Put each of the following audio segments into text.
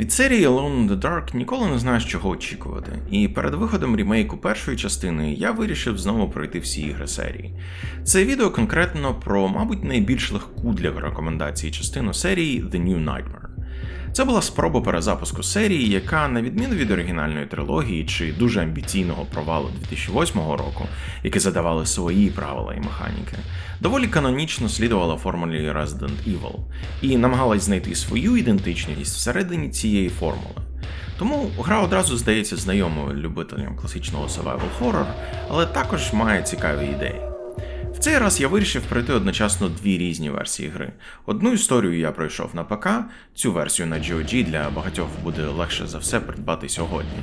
Від серії Alone in the Dark ніколи не знаєш, чого очікувати, і перед виходом рімейку першої частини я вирішив знову пройти всі ігри серії. Це відео конкретно про, мабуть, найбільш легку для рекомендації частину серії The New Nightmare. Це була спроба перезапуску серії, яка, на відміну від оригінальної трилогії чи дуже амбіційного провалу 2008 року, які задавали свої правила і механіки, доволі канонічно слідувала формулі Resident Evil і намагалась знайти свою ідентичність всередині цієї формули. Тому гра одразу здається знайомою любителям класичного survival horror, але також має цікаві ідеї. Цей раз я вирішив пройти одночасно дві різні версії гри. Одну історію я пройшов на ПК, цю версію на GOG для багатьох буде легше за все придбати сьогодні.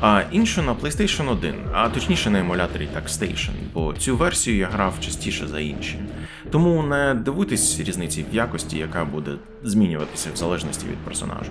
А іншу на PlayStation 1, а точніше на емуляторі TaxStation, бо цю версію я грав частіше за інші. Тому не дивуйтесь різниці в якості, яка буде змінюватися в залежності від персонажа.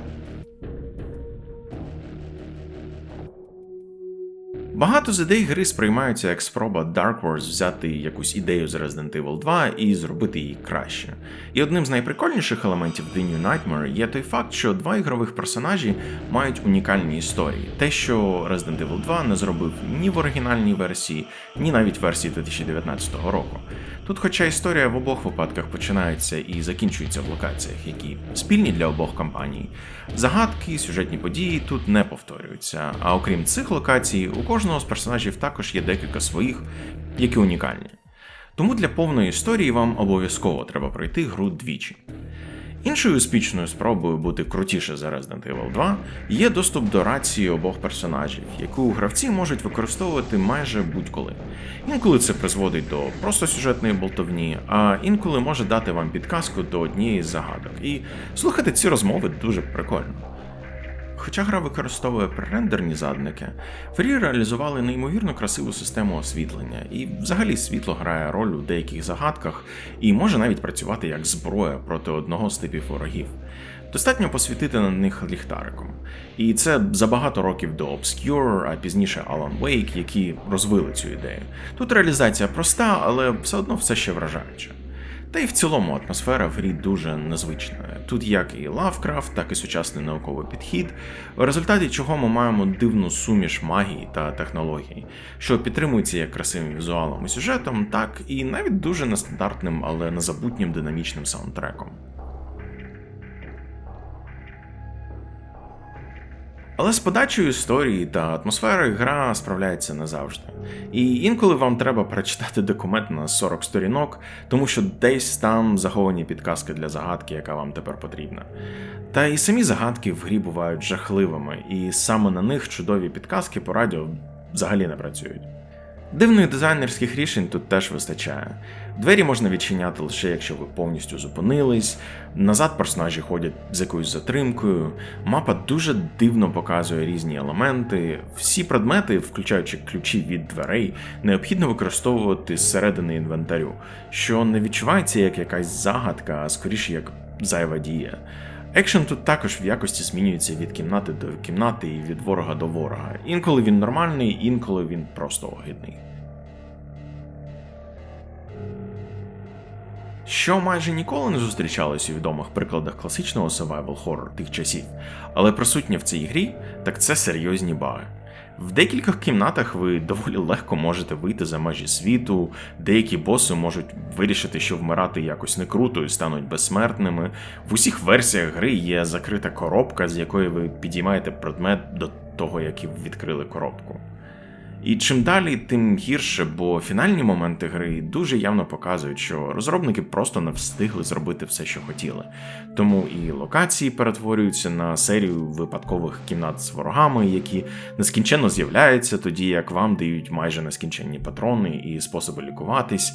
Багато з ідей гри сприймаються як спроба Dark Wars взяти якусь ідею з Resident Evil 2 і зробити її краще. І одним з найприкольніших елементів The New Nightmare є той факт, що два ігрових персонажі мають унікальні історії. Те, що Resident Evil 2 не зробив ні в оригінальній версії, ні навіть версії 2019 року. Тут, хоча історія в обох випадках починається і закінчується в локаціях, які спільні для обох компаній, загадки, сюжетні події тут не повторюються. А окрім цих локацій, у кожного з персонажів також є декілька своїх, які унікальні. Тому для повної історії вам обов'язково треба пройти гру двічі. Іншою успішною спробою бути крутіше за Resident Evil 2 є доступ до рації обох персонажів, яку гравці можуть використовувати майже будь-коли. Інколи це призводить до просто сюжетної болтовні, а інколи може дати вам підказку до однієї з загадок. І слухати ці розмови дуже прикольно. Хоча гра використовує пререндерні задники, в грі реалізували неймовірно красиву систему освітлення, і взагалі світло грає роль у деяких загадках і може навіть працювати як зброя проти одного з типів ворогів. Достатньо посвітити на них ліхтариком. І це за багато років до Obscure, а пізніше Alan Wake, які розвили цю ідею. Тут реалізація проста, але все одно все ще вражаюча. Та й в цілому атмосфера в грі дуже незвична. Тут як і Лавкрафт, так і сучасний науковий підхід, в результаті чого ми маємо дивну суміш магії та технологій, що підтримується як красивим візуалом і сюжетом, так і навіть дуже нестандартним, але незабутнім динамічним саундтреком. Але з подачею історії та атмосферою гра справляється не завжди. І інколи вам треба прочитати документ на 40 сторінок, тому що десь там заховані підказки для загадки, яка вам тепер потрібна. Та і самі загадки в грі бувають жахливими, і саме на них чудові підказки по радіо взагалі не працюють. Дивних дизайнерських рішень тут теж вистачає. Двері можна відчиняти лише якщо ви повністю зупинились, назад персонажі ходять з якоюсь затримкою. Мапа дуже дивно показує різні елементи. Всі предмети, включаючи ключі від дверей, необхідно використовувати зсередини інвентарю, що не відчувається як якась загадка, а скоріше як зайва дія. Екшен тут також в якості змінюється від кімнати до кімнати і від ворога до ворога. Інколи він нормальний, інколи він просто огидний. Що майже ніколи не зустрічалось у відомих прикладах класичного survival horror тих часів, але присутнє в цій грі, так це серйозні баги. В декількох кімнатах ви доволі легко можете вийти за межі світу, деякі боси можуть вирішити, що вмирати якось не круто і стануть безсмертними. В усіх версіях гри є закрита коробка, з якої ви підіймаєте предмет до того, як і відкрили коробку. І чим далі, тим гірше, бо фінальні моменти гри дуже явно показують, що розробники просто не встигли зробити все, що хотіли. Тому і локації перетворюються на серію випадкових кімнат з ворогами, які нескінченно з'являються, тоді як вам дають майже нескінченні патрони і способи лікуватись.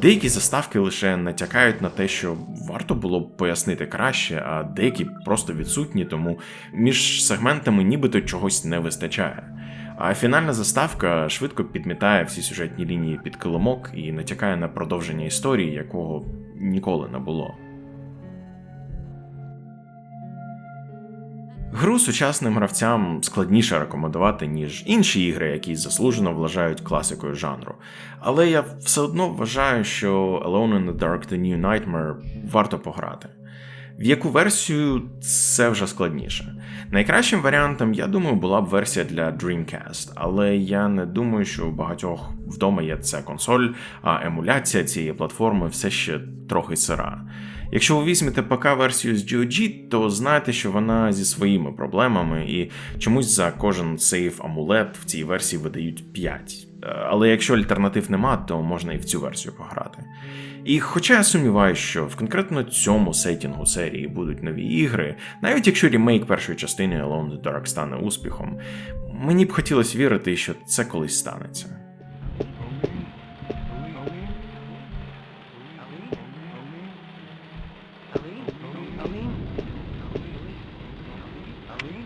Деякі заставки лише натякають на те, що варто було б пояснити краще, а деякі просто відсутні, тому між сегментами нібито чогось не вистачає. А фінальна заставка швидко підмітає всі сюжетні лінії під килимок і натякає на продовження історії, якого ніколи не було. Гру сучасним гравцям складніше рекомендувати, ніж інші ігри, які заслужено вважають класикою жанру. Але я все одно вважаю, що Alone in the Dark The New Nightmare варто пограти. В яку версію це вже складніше. Найкращим варіантом, я думаю, була б версія для Dreamcast, але я не думаю, що у багатьох вдома є ця консоль, а емуляція цієї платформи все ще трохи сира. Якщо ви візьмете ПК-версію з GOG, то знайте, що вона зі своїми проблемами, і чомусь за кожен сейф амулет в цій версії видають 5. Е, Але якщо альтернатив нема, то можна і в цю версію пограти. І хоча я сумніваюся, що в конкретно цьому сеттінгу серії будуть нові ігри, навіть якщо ремейк першої частини Alone the Dark стане успіхом, мені б хотілося вірити, що це колись станеться. Aline?